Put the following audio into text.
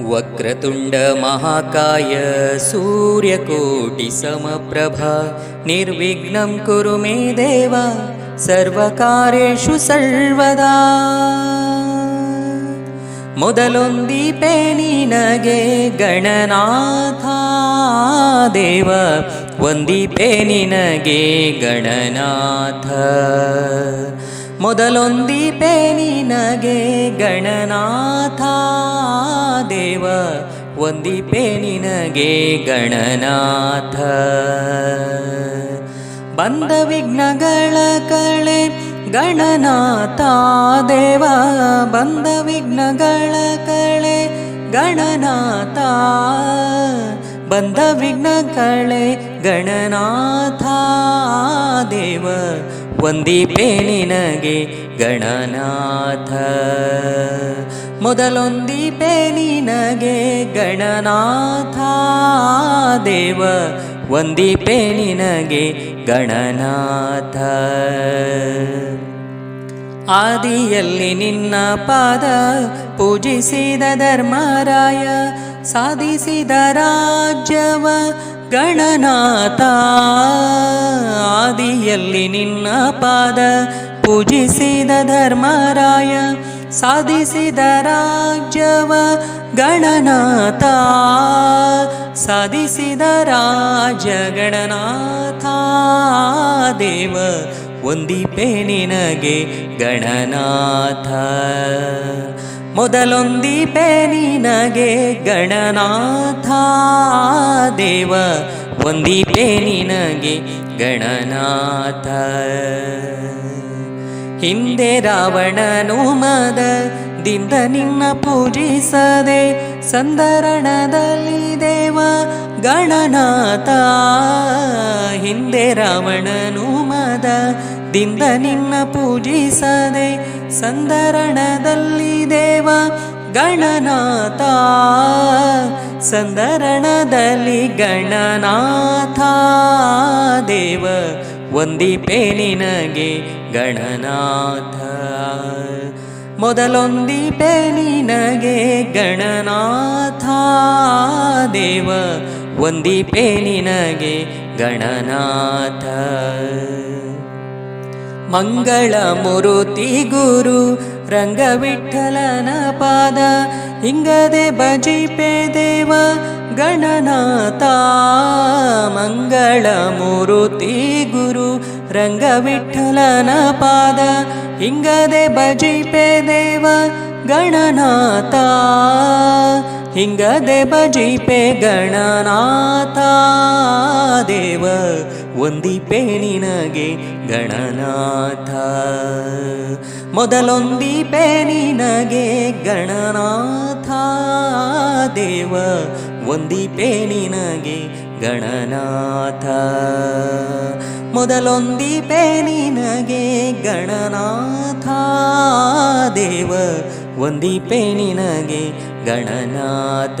वक्रतुण्डमहाकाय सूर्यकोटिसमप्रभा निर्विघ्नं कुरु मे देव सर्वकारेषु सर्वदा। मोदलोन्दीपे निनगे गणनाथा देव वन्दीपे निनगे गणनाथ। ಮೊದಲೊಂದೀಪೆ ನಿನಗೆ ಗಣನಾಥ ದೇವ, ಒಂದೀಪೆ ನಿನಗೆ ಗಣನಾಥ. ಬಂದ ವಿಘ್ನಗಳ ಕಳೆ ಗಣನಾಥ ದೇವ, ಬಂದ ವಿಘ್ನಗಳ ಕಳೆ ಗಣನಾಥ. ಬಂದ ವಿಘ್ನ ಕಳೆ ಗಣನಾಥ ದೇವ ಒಂದೀಪೆ ಗಣನಾಥ. ಮೊದಲೊಂದೀಪೆ ನಿನಗೆ ಗಣನಾಥ. ದೇವ ಒಂದೀಪೆ ಗಣನಾಥ. ಆದಿಯಲ್ಲಿ ನಿನ್ನ ಪಾದ ಪೂಜಿಸಿದ ಧರ್ಮರಾಯ, ಸಾಧಿಸಿದ ರಾಜ್ಯವ ಗಣನಾಥ ಆದಿಯಲ್ಲಿ ನಿನ್ನ ಪಾದ ಪೂಜಿಸಿದ ಧರ್ಮರಾಯ, ಸಾಧಿಸಿದ ರಾಜ್ಯವ ಗಣನಾಥ, ಸಾಧಿಸಿದ ರಾಜ ಗಣನಾಥ. ದೇವ ಒಂದಿಪೆ ನಿನಗೆ ಗಣನಾಥ. ಮೊದಲೊಂದಿಪೆ ನಿನಗೆ ಗಣನಾಥ ದೇವ, ಒಂದಿಪೆ ನಿನಗೆ ಗಣನಾಥ. ಹಿಂದೆ ರಾವಣನು ಮದದಿಂದ ನಿನ್ನ ಪೂಜಿಸದೆ ಸಂದರಣದಲ್ಲಿ ದೇವ ಗಣನಾಥ. ಹಿಂದೆ ರಾವಣನು ಮದದಿಂದ ನಿನ್ನ ಪೂಜಿಸದೆ ಸಂದರಣದಲ್ಲಿ ದೇವ ಗಣನಾಥ? ಸಂದರಣದಲ್ಲಿ ಗಣನಾಥ ದೇವ, ಒಂದಿಪೆ ನಿನಗೆ ಗಣನಾಥ. ಮೊದಲೊಂದಿಪೆ ನಿನಗೆ ಗಣನಾಥ ದೇವ, ಒಂದಿಪೆ ನಿನಗೆ ಗಣನಾಥ. ಮಂಗಳ ಮುರುತಿ ಗುರು, ರಂಗವಿಠಲನ ಪಾದ ಹಿಂಗದೆ ಬಜಿಪೆ ದೇವ, ಗಣನಾಥ. ಮಂಗಳ ಮುರುತಿ ಗುರು, ರಂಗವಿಠಲನ ಪಾದ ಹಿಂಗದೆ ಬಜಿಪೆ ದೇವ, ಗಣನಾಥ. ಹಿಂಗದೆ ಬಜಿಪೆ ಗಣನಾಥ ದೇವ. ಒಂದಿಪೆ ನಿನಗೆ ಗಣನಾಥ. ಮೊದಲೊಂದಿಪೆ ನಿನಗೆ ಗಣನಾಥ. ದೇವ ಒಂದಿಪೆ ನಿನಗೆ ಗಣನಾಥ. ಮೊದಲೊಂದಿಪೆ ನಿನಗೆ ಗಣನಾಥ. ದೇವ ಒಂದಿಪೆ ನಿನಗೆ ಗಣನಾಥ.